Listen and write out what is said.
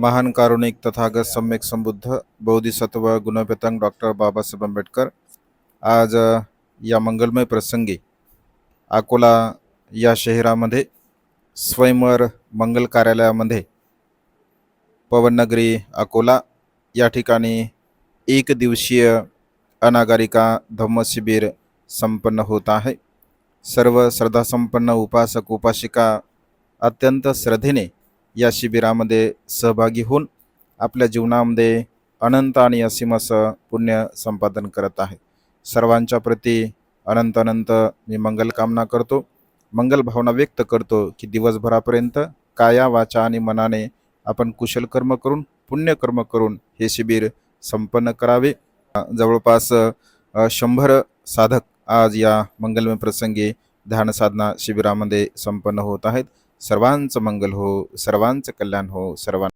महान कारुणिक तथागत सम्यक संबुद्ध बौद्धिसत्व गुणपेतंग डॉक्टर बाबासाहेब आंबेडकर. आज या मंगलमय प्रसंगी अकोला या शहरामध्ये स्वयंवर मंगल कार्यालयामध्ये पवननगरी अकोला या ठिकाणी एक दिवसीय अनागारिका धम्मशिबिर संपन्न होत आहे. सर्व श्रद्धासंपन्न उपासक उपासिका अत्यंत श्रद्धेने या शिबिरामध्ये सहभागी होऊन आपल्या जीवनामध्ये अनंत आणि असीम असं पुण्य संपादन करत आहे. सर्वांच्या प्रती अनंत अनंत मी मंगल कामना करतो. मंगल भावना व्यक्त करतो की दिवसभरापर्यंत काया वाचा आणि मनाने आपण कुशल कर्म करून पुण्यकर्म करून हे शिबिर संपन्न करावे. जवळपास शंभर साधक आज या मंगलमय प्रसंगी ध्यानसाधना शिबिरामध्ये संपन्न होत आहेत. सर्वांचं मंगल हो सर्वांचं कल्याण हो सर्वां